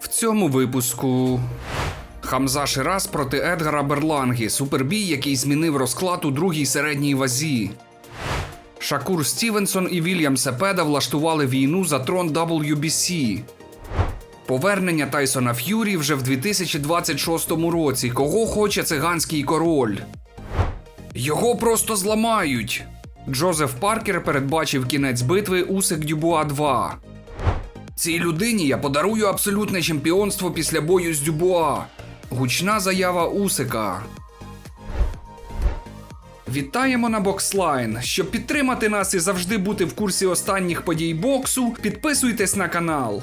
В цьому випуску. Хамза Шираз проти Едгара Берлангі. Супербій, який змінив розклад у другій середній вазі. Шакур Стівенсон і Вільям Сепеда влаштували війну за трон WBC. Повернення Тайсона Ф'юрі вже в 2026 році. Кого хоче циганський король? Його просто зламають. Джозеф Паркер передбачив кінець битви Усик Дюбуа 2. Цій людині я подарую абсолютне чемпіонство після бою з Дюбуа. Гучна заява Усика. Вітаємо на Бокслайн. Щоб підтримати нас і завжди бути в курсі останніх подій боксу, підписуйтесь на канал.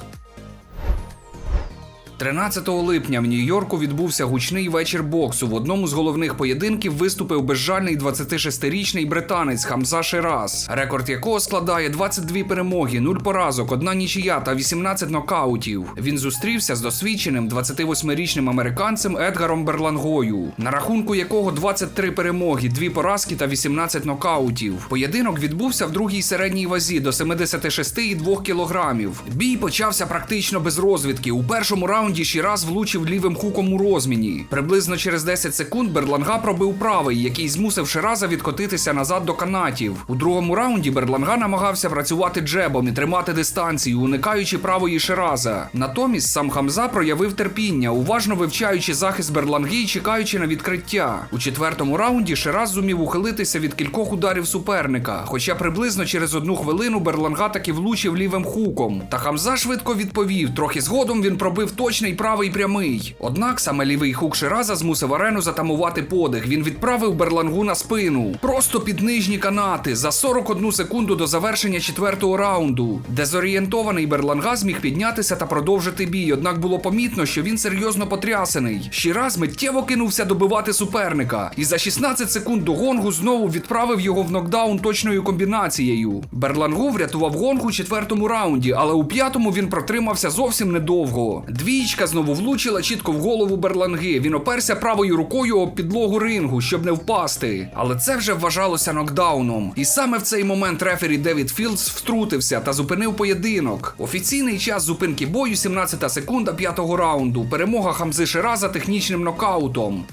13 липня в Нью-Йорку відбувся гучний вечір боксу. В одному з головних поєдинків виступив безжальний 26-річний британець Хамза Шираз, рекорд якого складає 22 перемоги, 0 поразок, одна нічия та 18 нокаутів. Він зустрівся з досвідченим 28-річним американцем Едгаром Берлангою, на рахунку якого 23 перемоги, 2 поразки та 18 нокаутів. Поєдинок відбувся в другій середній вазі до 76,2 кілограмів. Бій почався практично без розвідки. У першому раунді Шіраз влучив лівим хуком у розміні. Приблизно через 10 секунд Берланга пробив правий, який змусив Шираза відкотитися назад до канатів. У другому раунді Берланга намагався працювати джебом і тримати дистанцію, уникаючи правої Шираза. Натомість сам Хамза проявив терпіння, уважно вивчаючи захист Берланги і чекаючи на відкриття. У четвертому раунді Шираз зумів ухилитися від кількох ударів суперника, хоча приблизно через одну хвилину Берланга таки влучив лівим хуком. Та Хамза швидко відповів. Трохи згодом він пробив точний правий прямий. Однак саме лівий хук Шираза змусив арену затамувати подих. Він відправив Берлангу на спину, просто під нижні канати за 41 секунду до завершення четвертого раунду. Дезорієнтований Берланга зміг піднятися та продовжити бій. Однак було помітно, що він серйозно потрясений. Шираз миттєво кинувся добивати суперника, і за 16 секунд до гонгу знову відправив його в нокдаун точною комбінацією. Берлангу врятував гонг у четвертому раунді, але у п'ятому він протримався зовсім недовго. Двічка знову влучила чітко в голову Берланги. Він оперся правою рукою об підлогу рингу, щоб не впасти. Але це вже вважалося нокдауном. І саме в цей момент рефері Девід Філдс втрутився та зупинив поєдинок. Офіційний час зупинки бою 17 секунда п'ятого раунду. Перемога Хамзи Шираза технічним нокаутом.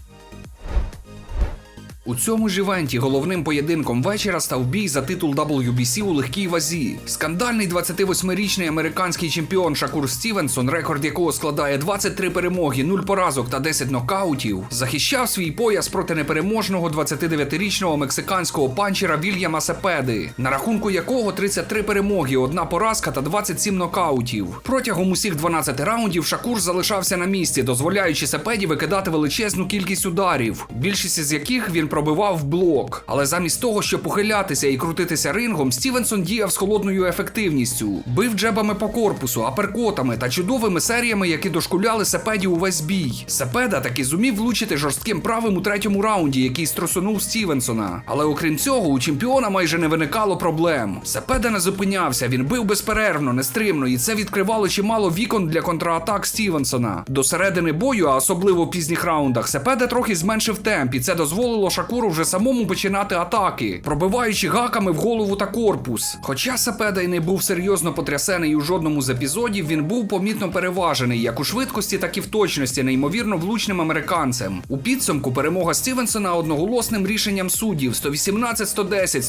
У цьому ж івенті головним поєдинком вечора став бій за титул WBC у легкій вазі. Скандальний 28-річний американський чемпіон Шакур Стівенсон, рекорд якого складає 23 перемоги, 0 поразок та 10 нокаутів, захищав свій пояс проти непереможного 29-річного мексиканського панчера Вільяма Сепеди, на рахунку якого 33 перемоги, одна поразка та 27 нокаутів. Протягом усіх 12 раундів Шакур залишався на місці, дозволяючи Сепеді викидати величезну кількість ударів, більшість із яких він пробивав блок. Але замість того, щоб ухилятися і крутитися рингом, Стівенсон діяв з холодною ефективністю, бив джебами по корпусу, аперкотами та чудовими серіями, які дошкуляли Сепеді увесь бій. Сепеда таки зумів влучити жорстким правим у третьому раунді, який струсунув Стівенсона. Але окрім цього, у чемпіона майже не виникало проблем. Сепеда не зупинявся, він бив безперервно, нестримно, і це відкривало чимало вікон для контратак Стівенсона. До середини бою, а особливо в пізніх раундах, Сепеда трохи зменшив темп, і це дозволило Шакуру вже самому починати атаки, пробиваючи гаками в голову та корпус. Хоча Сепеда й не був серйозно потрясений у жодному з епізодів, він був помітно переважений як у швидкості, так і в точності, неймовірно влучним американцем. У підсумку перемога Стівенсона одноголосним рішенням суддів 118-110,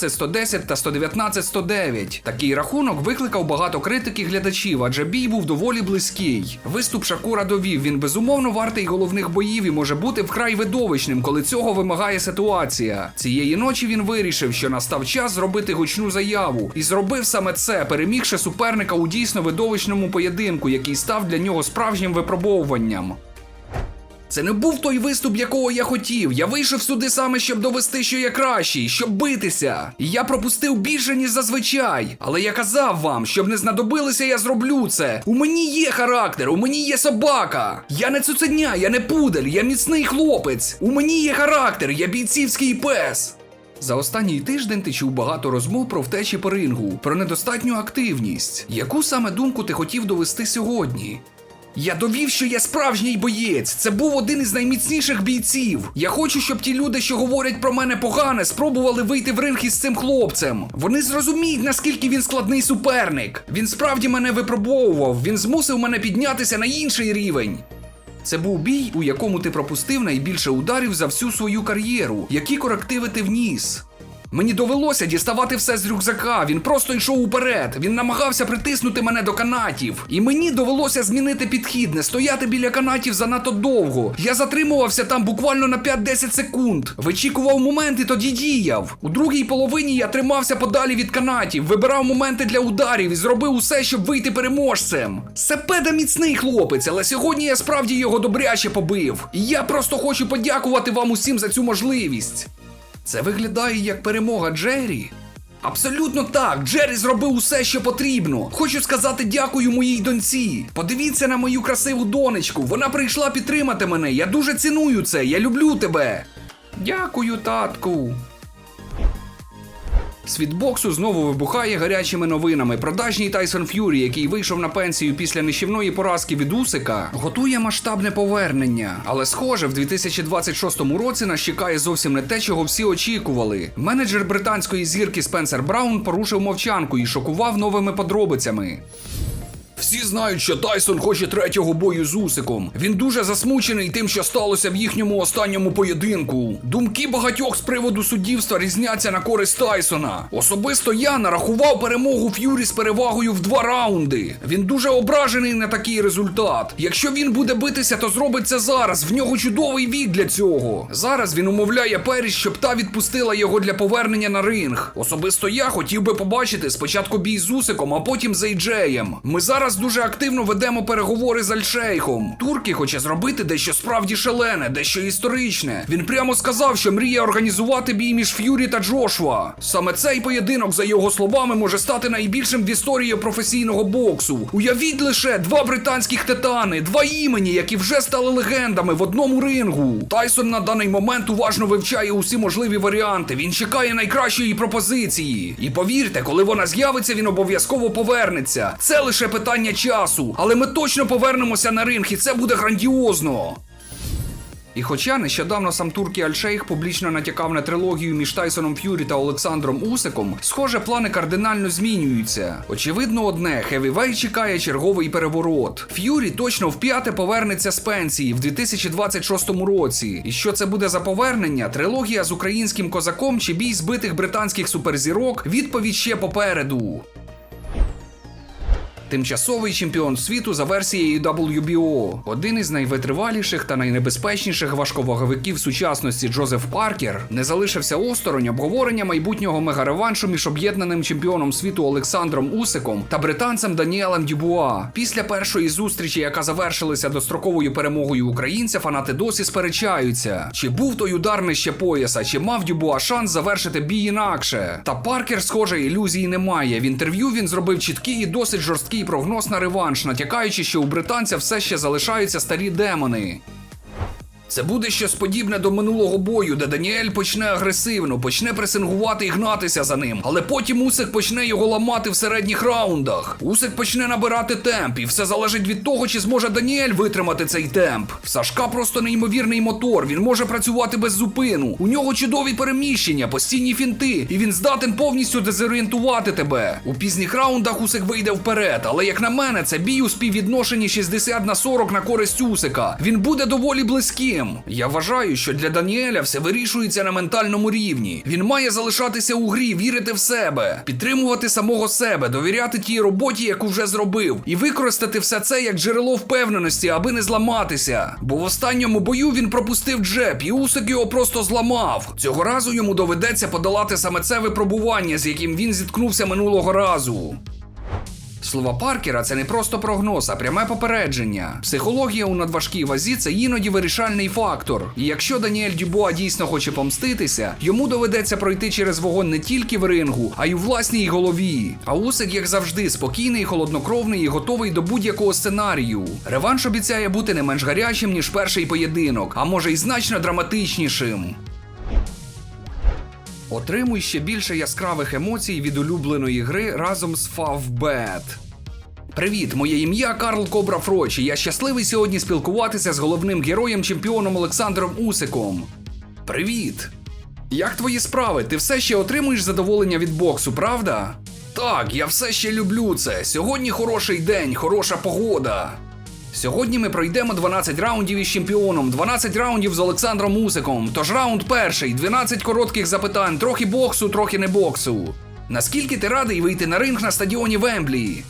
118-110 та 119-109. Такий рахунок викликав багато критики глядачів, адже бій був доволі близький. Виступ Шакура довів, він безумовно вартий головних боїв і може бути вкрай видовищним, коли цього вимагає ситуація. Цієї ночі він вирішив, що настав час зробити гучну заяву, і зробив саме це, перемігши суперника у дійсно видовищному поєдинку, який став для нього справжнім випробовуванням. Це не був той виступ, якого я хотів. Я вийшов сюди саме, щоб довести, що я кращий, щоб битися. Я пропустив більше, ніж зазвичай. Але я казав вам, щоб не знадобилося, я зроблю це. У мені є характер, у мені є собака. Я не цуценя, я не пудель, я міцний хлопець. У мені є характер, я бійцівський пес. За останній тиждень ти чув багато розмов про втечі по рингу, про недостатню активність. Яку саме думку ти хотів довести сьогодні? Я довів, що я справжній боєць. Це був один із найміцніших бійців. Я хочу, щоб ті люди, що говорять про мене погане, спробували вийти в ринг із цим хлопцем. Вони зрозуміють, наскільки він складний суперник. Він справді мене випробовував. Він змусив мене піднятися на інший рівень. Це був бій, у якому ти пропустив найбільше ударів за всю свою кар'єру. Які корективи ти вніс? Мені довелося діставати все з рюкзака. Він просто йшов уперед. Він намагався притиснути мене до канатів. І мені довелося змінити підхід, не стояти біля канатів занадто довго. Я затримувався там буквально на 5-10 секунд. Вичікував момент і тоді діяв. У другій половині я тримався подалі від канатів, вибирав моменти для ударів і зробив усе, щоб вийти переможцем. Сепеда міцний хлопець, але сьогодні я справді його добряче побив. І я просто хочу подякувати вам усім за цю можливість. Це виглядає як перемога Джері. Абсолютно так. Джері зробив усе, що потрібно. Хочу сказати дякую моїй доньці. Подивіться на мою красиву донечку. Вона прийшла підтримати мене. Я дуже ціную це. Я люблю тебе. Дякую, татку. Світ боксу знову вибухає гарячими новинами. Продажній Тайсон Ф'юрі, який вийшов на пенсію після нищівної поразки від Усика, готує масштабне повернення. Але схоже, в 2026 році нас чекає зовсім не те, чого всі очікували. Менеджер британської зірки Спенсер Браун порушив мовчанку і шокував новими подробицями. Всі знають, що Тайсон хоче третього бою з Усиком. Він дуже засмучений тим, що сталося в їхньому останньому поєдинку. Думки багатьох з приводу суддівства різняться на користь Тайсона. Особисто я нарахував перемогу Ф'юрі з перевагою в два раунди. Він дуже ображений на такий результат. Якщо він буде битися, то зробить це зараз. В нього чудовий вік для цього. Зараз він умовляє Періс, щоб та відпустила його для повернення на ринг. Особисто я хотів би побачити спочатку бій з Усиком, а потім з Ейджеєм. Ми зараз дуже активно ведемо переговори з Альшейхом. Турки хоче зробити дещо справді шалене, дещо історичне. Він прямо сказав, що мріє організувати бій між Ф'юрі та Джошуа. Саме цей поєдинок, за його словами, може стати найбільшим в історії професійного боксу. Уявіть лише два британських титани, два імені, які вже стали легендами в одному рингу. Тайсон на даний момент уважно вивчає усі можливі варіанти. Він чекає найкращої пропозиції. І повірте, коли вона з'явиться, він обов'язково повернеться. Це лише питання часу, але ми точно повернемося на ринг, і це буде грандіозно. І хоча нещодавно сам Туркі Альшейх публічно натякав на трилогію між Тайсоном Ф'юрі та Олександром Усиком, схоже, плани кардинально змінюються. Очевидно, одне Хевівей чекає черговий переворот. Ф'юрі точно вп'яте повернеться з пенсії в 2026 році. І що це буде за повернення? Трилогія з українським козаком чи бій збитих британських суперзірок? Відповідь ще попереду. Тимчасовий чемпіон світу за версією WBO. Один із найвитриваліших та найнебезпечніших важковаговиків сучасності Джозеф Паркер не залишився осторонь обговорення майбутнього мегареваншу між об'єднаним чемпіоном світу Олександром Усиком та британцем Даніелем Дюбуа. Після першої зустрічі, яка завершилася достроковою перемогою українця, фанати досі сперечаються, чи був той удар нижче пояса, чи мав Дюбуа шанс завершити бій інакше. Та Паркер, схоже, ілюзій немає. В інтерв'ю він зробив чіткий і досить жорсткий прогноз на реванш, натякаючи, що у британця все ще залишаються старі демони. Це буде щось подібне до минулого бою, де Даніель почне агресивно, почне пресингувати і гнатися за ним. Але потім Усик почне його ламати в середніх раундах. Усик почне набирати темп, і все залежить від того, чи зможе Даніель витримати цей темп. В Сашка просто неймовірний мотор. Він може працювати без зупину. У нього чудові переміщення, постійні фінти, і він здатен повністю дезорієнтувати тебе. У пізніх раундах Усик вийде вперед, але як на мене, це бій у співвідношенні 60 на 40 на користь Усика. Він буде доволі близьким. Я вважаю, що для Даніеля все вирішується на ментальному рівні. Він має залишатися у грі, вірити в себе, підтримувати самого себе, довіряти тій роботі, яку вже зробив, і використати все це як джерело впевненості, аби не зламатися. Бо в останньому бою він пропустив джеб, і Усик його просто зламав. Цього разу йому доведеться подолати саме це випробування, з яким він зіткнувся минулого разу. Слова Паркера це не просто прогноз, а пряме попередження. Психологія у надважкій вазі це іноді вирішальний фактор. І якщо Даніель Дюбуа дійсно хоче помститися, йому доведеться пройти через вогонь не тільки в рингу, а й у власній голові. А Усик, як завжди, спокійний, холоднокровний і готовий до будь-якого сценарію. Реванш обіцяє бути не менш гарячим, ніж перший поєдинок, а може й значно драматичнішим. Отримуй ще більше яскравих емоцій від улюбленої гри разом з Favbet. Привіт, моє ім'я Карл Кобра Фроч, і я щасливий сьогодні спілкуватися з головним героєм чемпіоном Олександром Усиком. Привіт! Як твої справи? Ти все ще отримуєш задоволення від боксу, правда? Так, я все ще люблю це. Сьогодні хороший день, хороша погода. Сьогодні ми пройдемо 12 раундів із чемпіоном, 12 раундів з Олександром Усиком. Тож раунд перший, 12 коротких запитань, трохи боксу, трохи не боксу. Наскільки ти радий вийти на ринг на стадіоні Вемблі?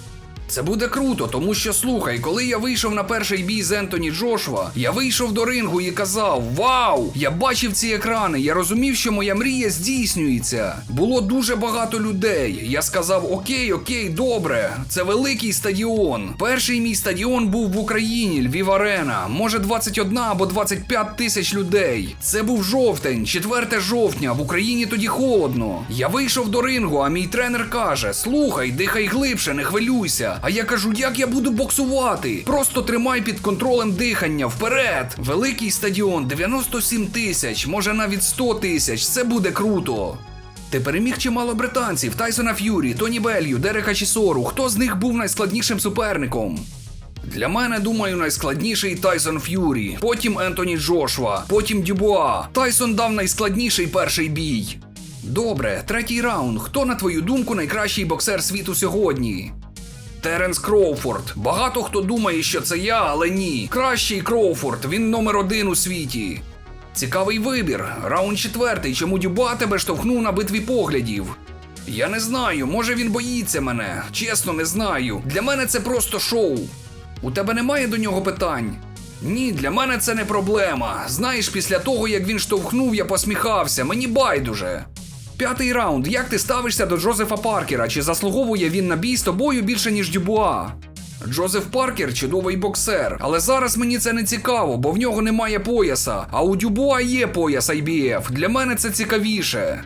Це буде круто, тому що слухай, коли я вийшов на перший бій з Ентоні Джошуа, я вийшов до рингу і казав: Вау! Я бачив ці екрани, я розумів, що моя мрія здійснюється. Було дуже багато людей. Я сказав: Окей, окей, добре. Це великий стадіон. Перший мій стадіон був в Україні, Львів Арена. Може 21 або 25 тисяч людей. Це був жовтень, 4 жовтня. В Україні тоді холодно. Я вийшов до рингу, а мій тренер каже: Слухай, дихай глибше, не хвилюйся. А я кажу, як я буду боксувати? Просто тримай під контролем дихання вперед. Великий стадіон, 97 тисяч, може навіть 100 тисяч. Це буде круто. Ти переміг чимало британців: Тайсона Ф'юрі, Тоні Белью, Дерека Чісору. Хто з них був найскладнішим суперником? Для мене, думаю, найскладніший Тайсон Ф'юрі, потім Ентоні Джошуа, потім Дюбуа. Тайсон дав найскладніший перший бій. Добре, третій раунд. Хто, на твою думку, найкращий боксер світу сьогодні? Теренс Кроуфорд. Багато хто думає, що це я, але ні. Кращий Кроуфорд, він номер один у світі. Цікавий вибір. Раунд четвертий. Чому Дюба тебе штовхнув на битві поглядів? Я не знаю, може він боїться мене. Чесно, не знаю. Для мене це просто шоу. У тебе немає до нього питань? Ні, для мене це не проблема. Знаєш, після того, як він штовхнув, я посміхався, мені байдуже. П'ятий раунд. Як ти ставишся до Джозефа Паркера? Чи заслуговує він на бій з тобою більше, ніж Дюбуа? Джозеф Паркер чудовий боксер, але зараз мені це не цікаво, бо в нього немає пояса. А у Дюбуа є пояс IBF. Для мене це цікавіше.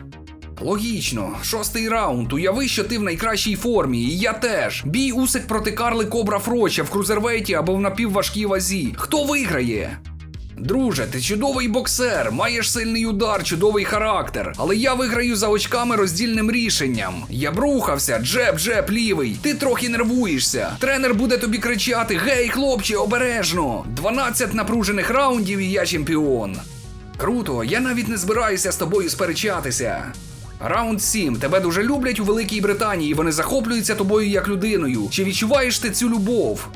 Логічно, шостий раунд. Уяви, що ти в найкращій формі, і я теж. Бій Усик проти Карли Кобра Фроча в крузервейті або в напівважкій вазі. Хто виграє? Друже, ти чудовий боксер, маєш сильний удар, чудовий характер. Але я виграю за очками роздільним рішенням. Я брухався, джеб, джеб, лівий. Ти трохи нервуєшся. Тренер буде тобі кричати: Гей, хлопче, обережно! 12 напружених раундів і я чемпіон. Круто, я навіть не збираюся з тобою сперечатися. Раунд 7. Тебе дуже люблять у Великій Британії. Вони захоплюються тобою як людиною. Чи відчуваєш ти цю любов?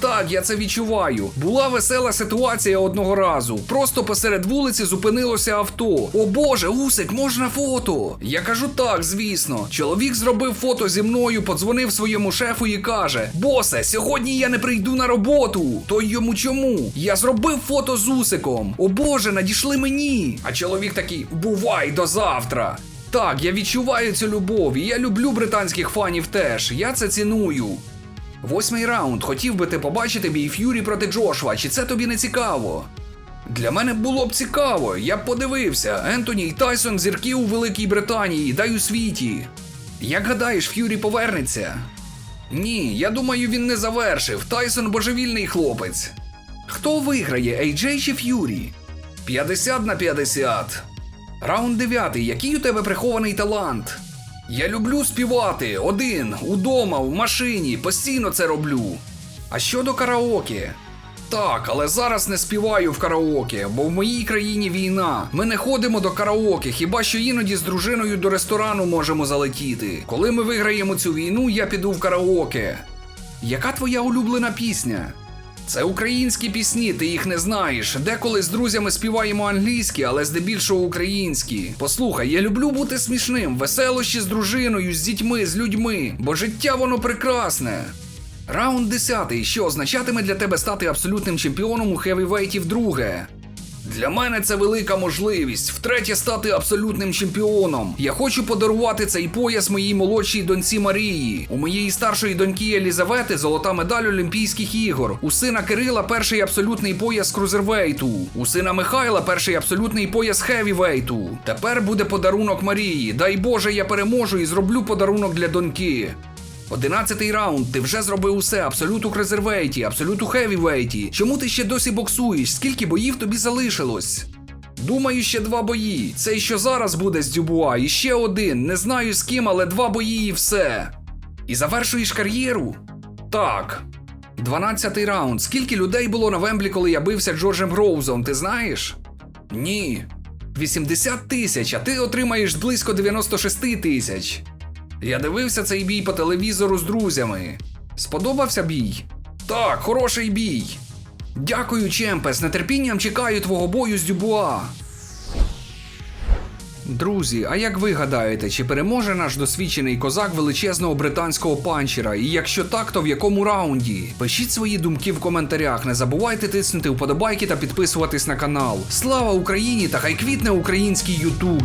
Так, я це відчуваю. Була весела ситуація одного разу. Просто посеред вулиці зупинилося авто. О боже, Усик, можна фото? Я кажу так, звісно. Чоловік зробив фото зі мною, подзвонив своєму шефу і каже: Босе, сьогодні я не прийду на роботу. То йому чому? Я зробив фото з Усиком. О боже, надійшли мені. А чоловік такий: бувай до завтра. Так, я відчуваю цю любов, і я люблю британських фанів теж. Я це ціную. Восьмий раунд. Хотів би ти побачити бій Ф'юрі проти Джошуа, чи це тобі не цікаво? Для мене було б цікаво, я б подивився. Ентоні і Тайсон зірки у Великій Британії, дай у світі. Як гадаєш, Ф'юрі повернеться? Ні, я думаю, він не завершив. Тайсон божевільний хлопець. Хто виграє, AJ чи Ф'юрі? 50 на 50. Раунд 9. Який у тебе прихований талант? Я люблю співати один, удома, в машині, постійно це роблю. А щодо караоке? Так, але зараз не співаю в караоке, бо в моїй країні війна. Ми не ходимо до караоке, хіба що іноді з дружиною до ресторану можемо залетіти. Коли ми виграємо цю війну, я піду в караоке. Яка твоя улюблена пісня? Це українські пісні, ти їх не знаєш. Деколи з друзями співаємо англійські, але здебільшого українські. Послухай, я люблю бути смішним, веселощі з дружиною, з дітьми, з людьми, бо життя воно прекрасне. Раунд 10. Що означатиме для тебе стати абсолютним чемпіоном у хевівейті вдруге? Для мене це велика можливість втретє стати абсолютним чемпіоном. Я хочу подарувати цей пояс моїй молодшій доньці Марії. У моєї старшої доньки Елізавети золота медаль Олімпійських ігор. У сина Кирила перший абсолютний пояс крузервейту. У сина Михайла перший абсолютний пояс хевівейту. Тепер буде подарунок Марії. Дай Боже, я переможу і зроблю подарунок для доньки. Одинадцятий раунд. Ти вже зробив усе. Абсолют у крезервейті, абсолют у хевівейті. Чому ти ще досі боксуєш? Скільки боїв тобі залишилось? Думаю, ще два бої. Цей що зараз буде з Дюбуа, і ще один. Не знаю з ким, але два бої і все. І завершуєш кар'єру? Так. 12-й раунд. Скільки людей було на Вемблі, коли я бився Джорджем Гроузом, ти знаєш? Ні. 80 тисяч, а ти отримаєш близько 96 тисяч. Я дивився цей бій по телевізору з друзями. Сподобався бій? Так, хороший бій. Дякую, Чемпе, з нетерпінням чекаю твого бою з Дюбуа. Друзі, а як ви гадаєте, чи переможе наш досвідчений козак величезного британського панчера? І якщо так, то в якому раунді? Пишіть свої думки в коментарях. Не забувайте тиснути вподобайки та підписуватись на канал. Слава Україні та хай квітне український Ютуб!